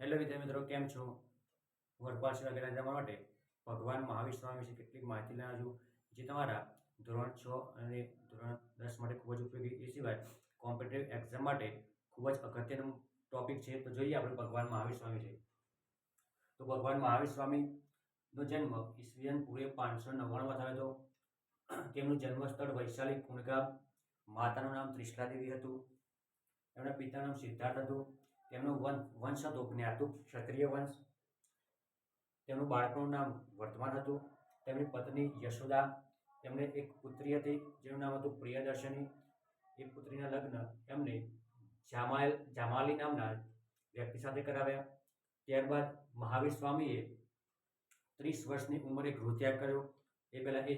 Hello વિદ્યાર્થી મિત્રો, કેમ છો? વરપાલ સેવા કેન્દ્ર જવા માટે ભગવાન મહાવીર સ્વામી વિશે કેટલીક માહિતી લેવા છું. જે તમારા ધોરણ છ અને ધોરણ દસ માટે ખૂબ જ ઉપયોગી. એ સિવાય કોમ્પિટેટિવ એક્ઝામ માટે ખૂબ જ અગત્યનું ટોપિક છે. તો જોઈએ આપણે ભગવાન મહાવીર સ્વામી છે તો ભગવાન મહાવીર સ્વામીનો જન્મ ઈસવીસન પૂરે પાંચસો નવ્વાણુંમાં થયો હતો. તેમનું જન્મસ્થળ વૈશાલી કુણગા માતાનું નામ ત્રિશલા દેવી હતું. એમના પિતાનું નામ સિદ્ધાર્થ હતું. તેમનો વંશ હતો જ્ઞાતુ ક્ષત્રિય વંશ. તેમનું બાળકનું નામ વર્તમાન હતું. તેમની પત્ની યશોદા તેમને એક પુત્રી હતી, જેનું નામ હતું પ્રિયદર્શની. એ પુત્રીના લગ્ન એમને જામાલ, જામાલી નામના વ્યક્તિ સાથે કરાવ્યા. ત્યારબાદ મહાવીર સ્વામીએ ત્રીસ વર્ષની ઉંમરે ગૃહત્યાગ કર્યો. એ પહેલાં એ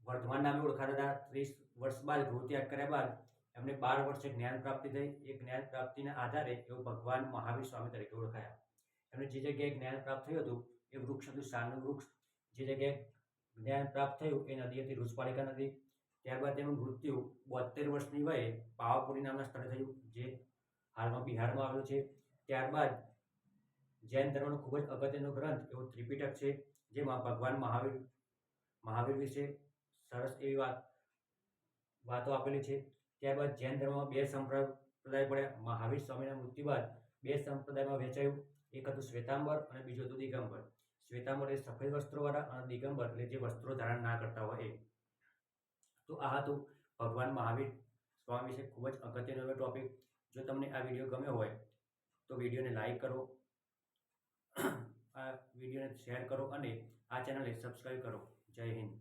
વર્તમાન નામે ઓળખાતા હતા. ત્રીસ વર્ષ બાદ ગૃહત્યાગ કર્યા બાદ એમને બાર વર્ષે જ્ઞાન પ્રાપ્તિ થઈ. એ જ્ઞાન પ્રાપ્તિના આધારે એઓ ભગવાન મહાવીર સ્વામી તરીકે ઓળખાયા. એમને જે જગ્યાએ જ્ઞાન પ્રાપ્ત થયું હતું, એ વૃક્ષ હતું સાનું વૃક્ષ. જે જગ્યાએ જ્ઞાન પ્રાપ્ત થયું એ નદી હતી રૂચપાલિકા નદી. ત્યારબાદ તેનું મૃત્યુ બોતેર વર્ષની વયે પાવાપુરી નામના સ્થળે થયું, જે હાલમાં બિહારમાં આવેલું છે. ત્યારબાદ જૈન ધર્મનો ખૂબ જ અગત્યનો ગ્રંથ એવો ત્રિપિટક છે, જેમાં ભગવાન મહાવીર મહાવીર વિશે સરસ એવી વાત, વાતો આપેલી છે. ત્યારબાદ જૈન ધર્મમાં બે સંપ્રદાય પડ્યા. મહાવીર સ્વામીના મૃત્યુ બાદ બે સંપ્રદાયમાં વહેંચાયું એક હતું શ્વેતાંબર અને બીજું હતું દિગંબર. શ્વેતાંબર એ સફેદ વસ્ત્રોવાળા અને દિગંબર એટલે જે વસ્ત્રો ધારણ ના કરતા હોય એ. તો આ હતું ભગવાન મહાવીર સ્વામી વિશે ખૂબ જ અગત્યનો એવો ટોપિક જો તમને આ વીડિયો ગમ્યો હોય, તો વિડીયોને લાઈક કરો, આ વિડીયોને શેર કરો અને આ ચેનલને સબસ્ક્રાઈબ કરો. જય હિન્દ.